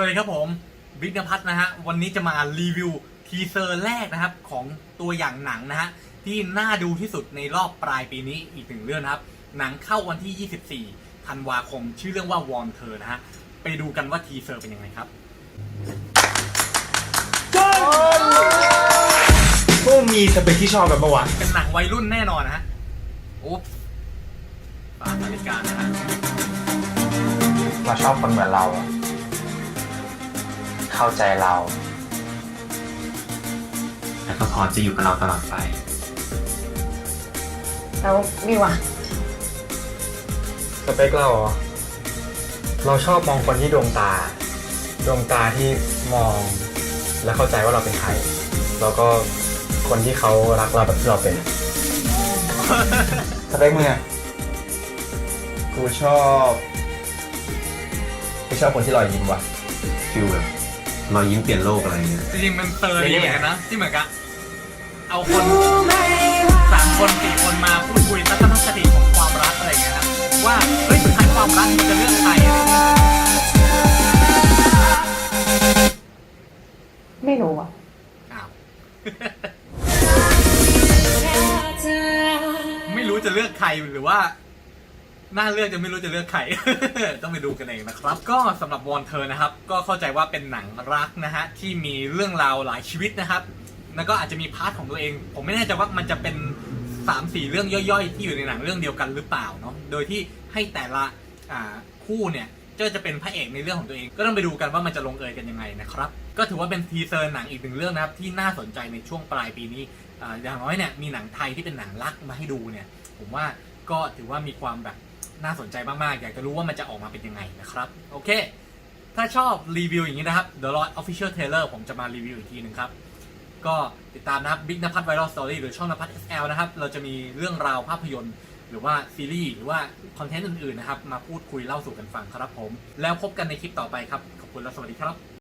วัสดีครับผมบิ๊กนภัทรนะฮะวันนี้จะมารีวิวทีเซอร์แรกนะครับของตัวอย่างหนังนะฮะที่น่าดูที่สุดในรอบปลายปีนี้อีกหนึ่งเรื่องนะครับ หนังเข้าวันที่ 24 ธันวาคม ชื่อเรื่องว่าวอนเธอนะฮะไปดูกันว่าทีเซอร์เป็นยังไงครับพวกมีสเปคที่ชอบแบบเมื่อวานเป็นหนังวัยรุ่นแน่นอนนะฮะอุ๊บตามนาฬิกานะฮะเราชอบคนเหมือนเราอะ เข้าใจเรา แล้วก็พร้อมจะอยู่กับเราตลอดไป แล้วมีวะสเปคเราเหรอเราชอบมองคนที่ดวงตา ดวงตาที่มองและเข้าใจว่าเราเป็นใคร แล้วก็คนที่เขารักเราแบบที่เราเป็น สเปคมึงอะกูชอบกูชอบคนที่รอยยิ้มว่ะฟิลแบบ รอยยิ้มเปลี่ยนโลกอะไรเงี้ย จริงๆมันเตอร์นี่ดีเหมือนกันนะที่เหมือนกับเอาคนสามคนสี่คนมาพูดคุยทัศนคติของความรักอะไรอย่างเงี้ยครับว่าเฮ้ยสุดท้ายความรักมันจะเลือกใครอะไรอย่างเงี้ยไม่รู้อะ อ้าวไม่รู้จะเลือกใครหรือว่า น่าเลือกจะไม่รู้จะเลือกใคร ต้องไปดูกันเองนะครับ ก็สำหรับวอนเธอนะครับ ก็เข้าใจว่าเป็นหนังรักนะฮะที่มีเรื่องราวหลายชีวิตนะครับ แล้วก็อาจจะมีพาร์ทของตัวเอง ผมไม่แน่ใจว่ามันจะเป็น3ามสี่เรื่องย่อยๆ ที่อยู่ในหนังเรื่องเดียวกันหรือเปล่าเนาะโดยที่ให้แต่ละคู่เนี่ยก็จะเป็นพระเอกในเรื่องของตัวเอง ก็ต้องไปดูกันว่ามันจะลงเอยกันยังไงนะครับ ก็ถือว่าเป็นทีเซอร์หนังอีกหนึ่งเรื่องนะครับที่น่าสนใจในช่วงปลายปีนี้อ่าอย่างน้อยเนี่ยมีหนังไทยที่เป็นหนังรักมาให้ดูเนี่ย ผมว่าก็ถือว่ามีความแบบ น่าสนใจมากๆ อยากจะรู้ว่ามันจะออกมาเป็นยังไงนะครับ โอเค ถ้าชอบรีวิวอย่างนี้นะครับ The Lord Official Trailer ผมจะมารีวิวอีกทีหนึ่งครับ ก็ติดตามนะครับ Big นภัทร Viral Story หรือช่องนภัทร SL นะครับ เราจะมีเรื่องราวภาพยนตร์ หรือว่าซีรีส์หรือว่าคอนเทนต์อื่นๆนะครับ มาพูดคุยเล่าสู่กันฟังครับผม แล้วพบกันในคลิปต่อไปครับ ขอบคุณและสวัสดีครับ